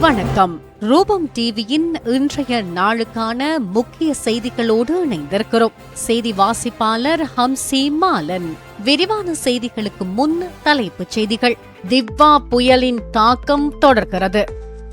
வணக்கம். ரூபம் டிவியின் இன்றைய நாளுக்கான முக்கிய செய்திகளோடு இணைந்திருக்கிறோம். செய்தி வாசிப்பாளர் ஹம்சி மாலன். விரிவான செய்திகளுக்கு முன் தலைப்புச் செய்திகள். திவ்வா புயலின் தாக்கம் தொடர்கிறது.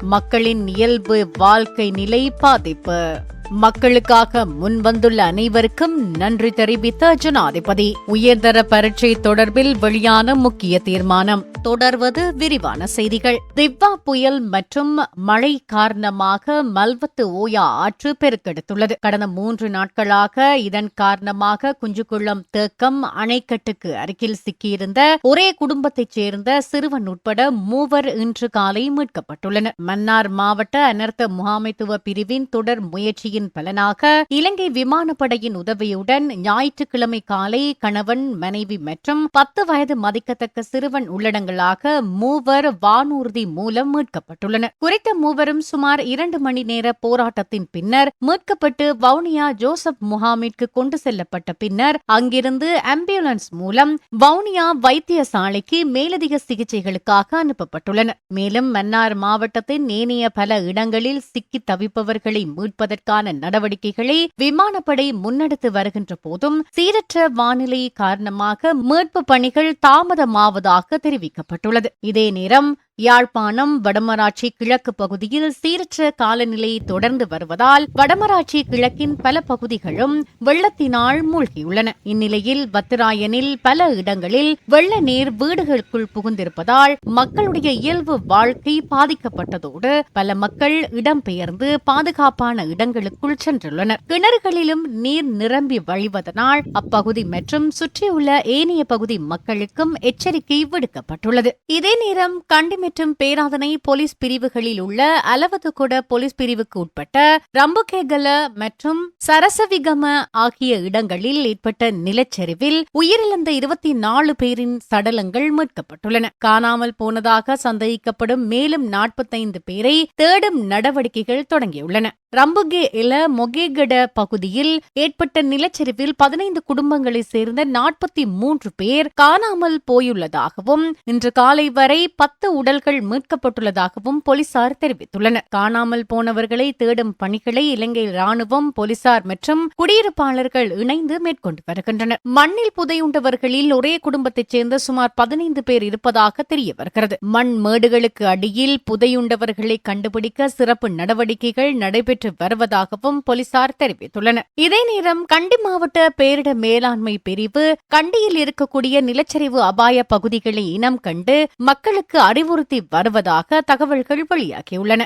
மக்களின் இயல்பு வாழ்க்கை நிலை பாதிப்பு. மக்களுக்காக முன்வந்துள்ள அனைவருக்கும் நன்றி தெரிவித்த ஜனாதிபதி. உயர்தர பரீட்சை தொடர்பில் வெளியான முக்கிய தீர்மானம். தொடர்வது விரிவான செய்திகள். திவ்வா புயல் மற்றும் மழை காரணமாக மல்வத்து ஓயா ஆற்று பெருக்கெடுத்துள்ளது. கடந்த மூன்று நாட்களாக இதன் காரணமாக குஞ்சுக்குளம் தேக்கம் அணைக்கட்டுக்கு அருகில் சிக்கியிருந்த ஒரே குடும்பத்தைச் சேர்ந்த சிறுவன் உட்பட மூவர் இன்று காலை மீட்கப்பட்டுள்ளனர். மன்னார் மாவட்ட அனர்த்த முகாமைத்துவ பிரிவின் தொடர் முயற்சியில் முயற்சியின் பலனாக இலங்கை விமானப்படையின் உதவியுடன் ஞாயிற்றுக்கிழமை காலை கணவன் மனைவி மற்றும் பத்து வயது மதிக்கத்தக்க சிறுவன் உள்ளடங்களாக மூவர் வானூர்தி மூலம் மீட்கப்பட்டுள்ளனர். குறித்த மூவரும் சுமார் இரண்டு மணி நேர போராட்டத்தின் பின்னர் மீட்கப்பட்டு வவுனியா ஜோசப் முகாமிற்கு கொண்டு செல்லப்பட்ட பின்னர் அங்கிருந்து ஆம்புலன்ஸ் மூலம் வவுனியா வைத்தியசாலைக்கு மேலதிக சிகிச்சைகளுக்காக அனுப்பப்பட்டுள்ளனர். மேலும் மன்னார் மாவட்டத்தின் ஏனைய பல இடங்களில் சிக்கி தவிப்பவர்களை மீட்பதற்கான நடவடிக்கைகளை விமானப்படை முன்னெடுத்து வருகின்ற போதும் சீரற்ற வானிலை காரணமாக மீட்பு பணிகள் தாமதமாவதாக தெரிவிக்கப்பட்டுள்ளது. இதே நேரம் யாழ்ப்பாணம் வடமராட்சி கிழக்கு பகுதியில் சீரற்ற காலநிலை தொடர்ந்து வருவதால் வடமராட்சி கிழக்கின் பல பகுதிகளும் வெள்ளத்தினால் மூழ்கியுள்ளன. இந்நிலையில் பத்திராயனில் பல இடங்களில் வெள்ள நீர் வீடுகளுக்குள் புகுந்திருப்பதால் மக்களுடைய இயல்பு வாழ்க்கை பாதிக்கப்பட்டதோடு பல மக்கள் இடம்பெயர்ந்து பாதுகாப்பான இடங்களுக்குள் சென்றுள்ளனர். கிணறுகளிலும் நீர் நிரம்பி வழிவதனால் அப்பகுதி மற்றும் சுற்றியுள்ள ஏனைய பகுதி மக்களுக்கும் எச்சரிக்கை விடுக்கப்பட்டுள்ளது. இதே நேரம் கண்டி மற்றும் பேராதனை போலீஸ் பிரிவுகளில் உள்ள அலவதுகுட போலீஸ் பிரிவுக்கு உட்பட்ட ரம்புகேகல மற்றும் சரசவிகம ஆகிய இடங்களில் ஏற்பட்ட நிலச்சரிவில் உயிரிழந்த இருபத்தி நாலு பேரின் சடலங்கள் மீட்கப்பட்டுள்ளன. காணாமல் போனதாக சந்தேகிக்கப்படும் மேலும் நாற்பத்தைந்து பேரை தேடும் நடவடிக்கைகள் தொடங்கியுள்ளன. ரம்புகே இல மொகேகட பகுதியில் ஏற்பட்ட நிலச்சரிவில் பதினைந்து குடும்பங்களைச் சேர்ந்த நாற்பத்தி மூன்று பேர் காணாமல் போயுள்ளதாகவும் இன்று காலை வரை பத்து உடல்கள் மீட்கப்பட்டுள்ளதாகவும் போலீசார் தெரிவித்துள்ளனர். காணாமல் போனவர்களை தேடும் பணிகளை இலங்கை ராணுவம் போலீசார் மற்றும் குடியிருப்பாளர்கள் இணைந்து மேற்கொண்டு வருகின்றனர். மண்ணில் புதையுண்டவர்களில் ஒரே குடும்பத்தைச் சேர்ந்த சுமார் பதினைந்து பேர் இருப்பதாக தெரிய வருகிறது. மண் மேடுகளுக்கு அடியில் புதையுண்டவர்களை கண்டுபிடிக்க சிறப்பு நடவடிக்கைகள் நடைபெற்று வருவதாகவும் போலீசார் தெரிவித்துள்ளனர். இதே நேரம் கண்டி மாவட்ட பேரிட மேலாண்மை பிரிவு கண்டியில் இருக்கக்கூடிய நிலச்சரிவு அபாய பகுதிகளை இனம் கண்டு மக்களுக்கு அறிவுறுத்தி வருவதாக தகவல்கள் வெளியாகியுள்ளன.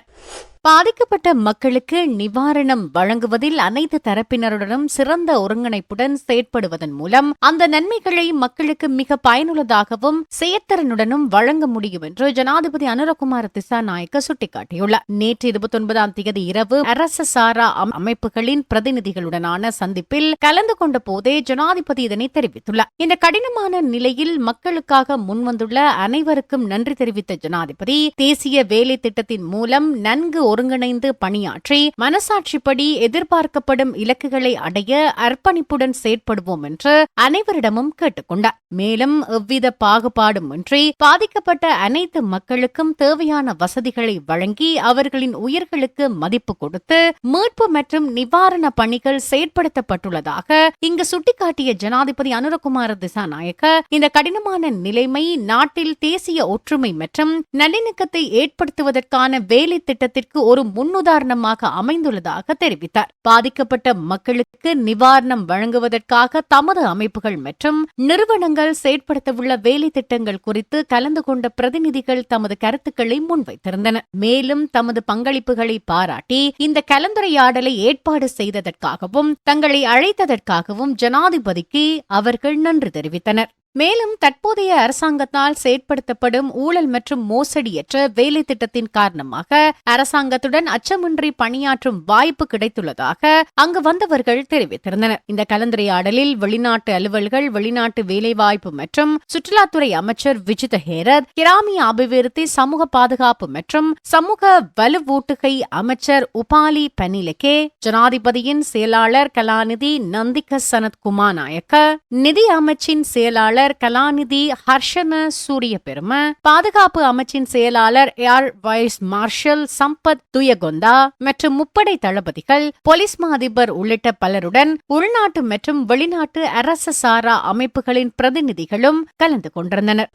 பாதிக்கப்பட்ட மக்களுக்கு நிவாரணம் வழங்குவதில் அனைத்து தரப்பினருடனும் சிறந்த ஒருங்கிணைப்புடன் செயற்படுவதன் மூலம் அந்த நன்மைகளை மக்களுக்கு மிக பயனுள்ளதாகவும் செயற்திறனுடனும் வழங்க முடியும் என்று ஜனாதிபதி அனுரகுமார திசாநாயக்க சுட்டிக்காட்டியுள்ளார். நேற்று இருபத்தி ஒன்பதாம் தேதி இரவு அரச சாரா அமைப்புகளின் பிரதிநிதிகளுடனான சந்திப்பில் கலந்து கொண்ட போதே ஜனாதிபதி இதனை தெரிவித்துள்ளார். இந்த கடினமான நிலையில் மக்களுக்காக முன்வந்துள்ள அனைவருக்கும் நன்றி தெரிவித்த ஜனாதிபதி தேசிய வேலை திட்டத்தின் மூலம் நன்கு ஒருங்கிணைந்து பணியாற்றி மனசாட்சிப்படி எதிர்பார்க்கப்படும் இலக்குகளை அடைய அர்ப்பணிப்புடன் செயற்படுவோம் என்று அனைவரிடமும் கேட்டுக்கொண்டார். மேலும் எவ்வித பாகுபாடுமின்றி பாதிக்கப்பட்ட அனைத்து மக்களுக்கும் தேவையான வசதிகளை வழங்கி அவர்களின் உயிர்களுக்கு மதிப்பு கொடுத்து மீட்பு மற்றும் நிவாரண பணிகள் செயற்படுத்தப்பட்டுள்ளதாக இங்கு சுட்டிக்காட்டிய ஜனாதிபதி அனுரகுமார திசாநாயக்க இந்த கடினமான நிலைமை நாட்டில் தேசிய ஒற்றுமை மற்றும் நல்லிணக்கத்தை ஏற்படுத்துவதற்கான வேலை திட்டத்திற்கு ஒரு முன்னுதாரணமாக அமைந்துள்ளதாக தெரிவித்தார். பாதிக்கப்பட்ட மக்களுக்கு நிவாரணம் வழங்குவதற்காக தமது அமைப்புகள் மற்றும் நிறுவனங்கள் செயற்படுத்தவுள்ள வேலை திட்டங்கள் குறித்து கலந்து கொண்ட பிரதிநிதிகள் தமது கருத்துக்களை முன்வைத்திருந்தனர். மேலும் தமது பங்களிப்புகளை பாராட்டி இந்த கலந்துரையாடலை ஏற்பாடு செய்ததற்காகவும் தங்களை அழைத்ததற்காகவும் ஜனாதிபதிக்கு அவர்கள் நன்றி தெரிவித்தனர். மேலும் தற்போதைய அரசாங்கத்தால் செயற்படுத்தப்படும் ஊழல் மற்றும் மோசடியற்ற வேலை திட்டத்தின் காரணமாக அரசாங்கத்துடன் அச்சமின்றி பணியாற்றும் வாய்ப்பு கிடைத்துள்ளதாக அங்கு வந்தவர்கள் தெரிவித்திருந்தனர். இந்த கலந்துரையாடலில் வெளிநாட்டு அலுவல்கள் வெளிநாட்டு வேலைவாய்ப்பு மற்றும் சுற்றுலாத்துறை அமைச்சர் விஜித ஹேரத் கிராமிய அபிவிருத்தி சமூக பாதுகாப்பு மற்றும் சமூக வலுவூட்டுகை அமைச்சர் உபாலி பனிலகே ஜனாதிபதியின் செயலாளர் கலாநிதி நந்திக சனத் குமார் நாயக்க நிதி அமைச்சின் செயலாளர் செயலாளர் கலாநிதி ஹர்ஷன சூரிய பெரும பாதுகாப்பு அமைச்சின் செயலாளர் air vice marshal Sampath Thuyacontha மற்றும் முப்படை தளபதிகள் போலீஸ் மா அதிபர் உள்ளிட்ட பலருடன் உள்நாட்டு மற்றும் வெளிநாட்டு அரசு சாரா அமைப்புகளின் பிரதிநிதிகளும் கலந்து கொண்டிருந்தனர்.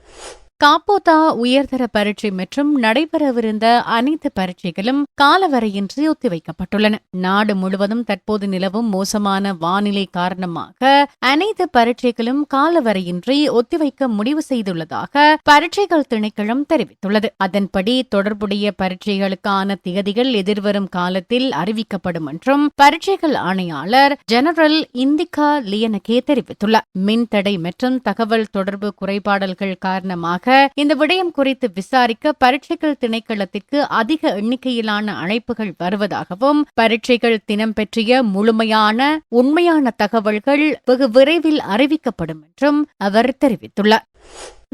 காப்போதா உயர்தர பரீட்சை மற்றும் நடைபெறவிருந்த அனைத்து பரீட்சைகளும் காலவரையின்றி ஒத்திவைக்கப்பட்டுள்ளன. நாடு முழுவதும் தற்போது நிலவும் மோசமான வானிலை காரணமாக அனைத்து பரீட்சைகளும் காலவரையின்றி ஒத்திவைக்க முடிவு செய்துள்ளதாக பரீட்சைகள் திணைக்களம் தெரிவித்துள்ளது. அதன்படி தொடர்புடைய பரீட்சைகளுக்கான திகதிகள் எதிர்வரும் காலத்தில் அறிவிக்கப்படும் என்றும் பரீட்சைகள் ஆணையாளர் ஜெனரல் இந்திகா லியனகே தெரிவித்துள்ளார். மின்தடை மற்றும் தகவல் தொடர்பு குறைபாடல்கள் காரணமாக இந்த விடயம் குறித்து விசாரிக்க பரீட்சைகள் திணைக்களத்திற்கு அதிக எண்ணிக்கையிலான அழைப்புகள் வருவதாகவும் பரீட்சைகள் தினம் பற்றிய முழுமையான உண்மையான தகவல்கள் வெகு விரைவில் அறிவிக்கப்படும் என்றும் அவர் தெரிவித்துள்ளார்.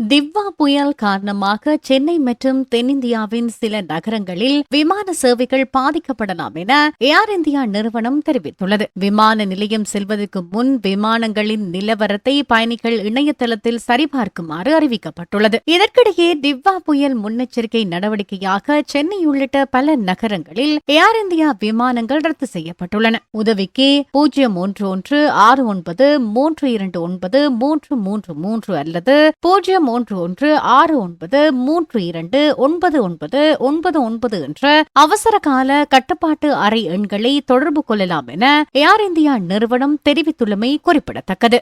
திவ்வா புயல் காரணமாக சென்னை மற்றும் தென்னிந்தியாவின் சில நகரங்களில் விமான சேவைகள் பாதிக்கப்படலாம் என ஏர் இந்தியா நிறுவனம் தெரிவித்துள்ளது. விமான நிலையம் செல்வதற்கு முன் விமானங்களின் நிலவரத்தை பயணிகள் இணையதளத்தில் சரிபார்க்குமாறு அறிவிக்கப்பட்டுள்ளது. இதற்கிடையே திவ்வா புயல் முன்னெச்சரிக்கை நடவடிக்கையாக சென்னை உள்ளிட்ட பல நகரங்களில் ஏர் இந்தியா விமானங்கள் ரத்து செய்யப்பட்டுள்ளன. உதவிக்கு பூஜ்ஜியம் ஒன்று ஒன்று ஆறு ஒன்பது மூன்று இரண்டு ஒன்பது மூன்று மூன்று மூன்று அல்லது பூஜ்ஜியம் மூன்று ஒன்று ஆறு ஒன்பது மூன்று இரண்டு ஒன்பது ஒன்பது ஒன்பது ஒன்பது என்ற அவசர கால கட்டுப்பாட்டு அறை எண்களை தொடர்பு கொள்ளலாம் என ஏர் இந்தியா நிறுவனம் தெரிவித்துள்ளமை குறிப்பிடத்தக்கது.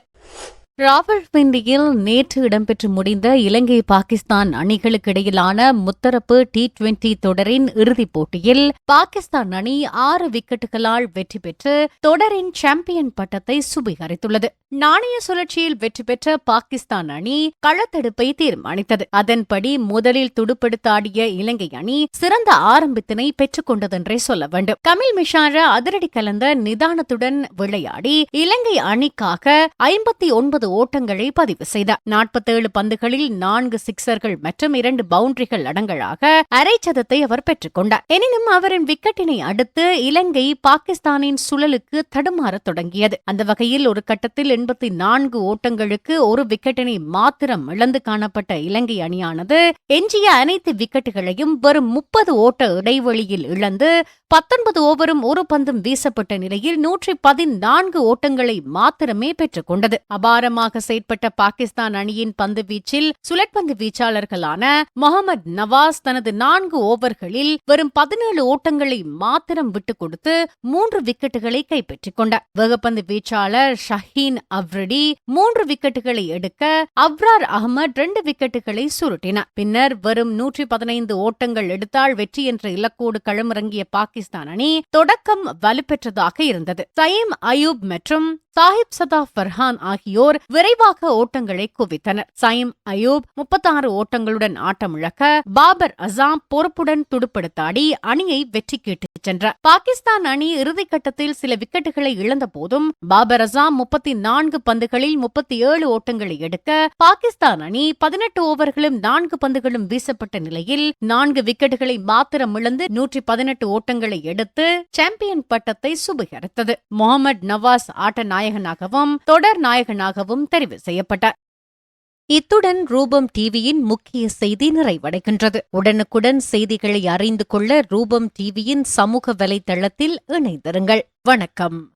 ராவல்பிண்டியில் நேற்று இடம்பெற்று முடிந்த இலங்கை பாகிஸ்தான் அணிகளுக்கு இடையிலான முத்தரப்பு டி டுவெண்டி தொடரின் இறுதிப் போட்டியில் பாகிஸ்தான் அணி ஆறு விக்கெட்டுகளால் வெற்றி பெற்று தொடரின் சாம்பியன் பட்டத்தை சுபீகரித்துள்ளது நாணய சுழற்சியில் வெற்றி பெற்ற பாகிஸ்தான் அணி களத்தடுப்பை தீர்மானித்தது. அதன்படி முதலில் துடுப்படுத்தாடிய இலங்கை அணி சிறந்த ஆரம்பத்தினை பெற்றுக் கொண்டதென்றே சொல்ல வேண்டும். கமில் மிஷார அதிரடி கலந்த நிதானத்துடன் விளையாடி இலங்கை அணிக்காக ஐம்பத்தி ஒன்பது ஓட்டங்களை பதிவு செய்தார். நாற்பத்தேழு பந்துகளில் நான்கு சிக்சர்கள் மற்றும் இரண்டு பவுண்டரிகள் அடங்கலாக அரை சதத்தை அவர் பெற்றுக் கொண்டார். எனினும் அவரின் விக்கெட்டினை அடுத்து இலங்கை பாகிஸ்தானின் சுழலுக்கு தடுமாறத் தொடங்கியது. அந்த வகையில் ஒரு கட்டத்தில் எண்பத்தி நான்கு ஓட்டங்களுக்கு ஒரு விக்கெட்டினை மாத்திரம் இழந்து காணப்பட்ட இலங்கை அணியானது எஞ்சிய அனைத்து விக்கெட்டுகளையும் வெறும் முப்பது ஓட்ட இடைவெளியில் இழந்து பத்தொன்பது ஓவரும் ஒரு பந்தும் வீசப்பட்ட நிலையில் நூற்றி பதினான்கு ஓட்டங்களை மாத்திரமே பெற்றுக் கொண்டது. அபாரமாக செயற்பட்ட பாகிஸ்தான் அணியின் பந்து வீச்சில் சுழற்பந்து வீச்சாளர்களான முகமது நவாஸ் தனது நான்கு ஓவர்களில் வெறும் பதினேழு ஓட்டங்களை மாத்திரம் விட்டுக் கொடுத்து மூன்று விக்கெட்டுகளை கைப்பற்றிக் கொண்டார். வேகப்பந்து வீச்சாளர் ஷஹீன் அவ்ரடி மூன்று விக்கெட்டுகளை எடுக்க அப்ரார் அகமது ரெண்டு விக்கெட்டுகளை சுருட்டினார். பின்னர் வெறும் நூற்றி பதினைந்து ஓட்டங்கள் எடுத்தால் வெற்றி என்ற இலக்கோடு களமிறங்கிய பாகிஸ்தான் அணி தொடக்கம் வலுப்பெற்றதாக இருந்தது. சயீம் அயூப் மற்றும் சாஹிப் சதா ஃபர்ஹான் ஆகியோர் விரைவாக ஓட்டங்களை குவித்தனர். சயீம் அயூப் முப்பத்தாறு ஓட்டங்களுடன் ஆட்டமிழக்க பாபர் அசாம் பொறுப்புடன் துடுப்படுத்தாடி அணியை வெற்றி கேட்டுச் சென்றார். பாகிஸ்தான் அணி இறுதிக்கட்டத்தில் சில விக்கெட்டுகளை இழந்த போதும் பாபர் அசாம் முப்பத்தி நான்கு பந்துகளில் முப்பத்தி ஏழு ஓட்டங்களை எடுக்க பாகிஸ்தான் அணி பதினெட்டு ஓவர்களும் நான்கு பந்துகளும் வீசப்பட்ட நிலையில் நான்கு விக்கெட்டுகளை மாத்திரம் இழந்து நூற்றி பதினெட்டு ஓட்டங்களை எடுத்து சாம்பியன் பட்டத்தை சுபகரித்தது. முகமது நவாஸ் ஆட்ட நாயகனாகவும் தொடர் நாயகனாகவும் தெரிவு செய்யப்பட்டார் இத்துடன் ரூபம் டிவியின் முக்கிய செய்தி நிறைவடைகின்றது. உடனுக்குடன் செய்திகளை அறிந்து கொள்ள ரூபம் டிவியின் சமூக வலைதளத்தில் இணைந்திருங்கள். வணக்கம்.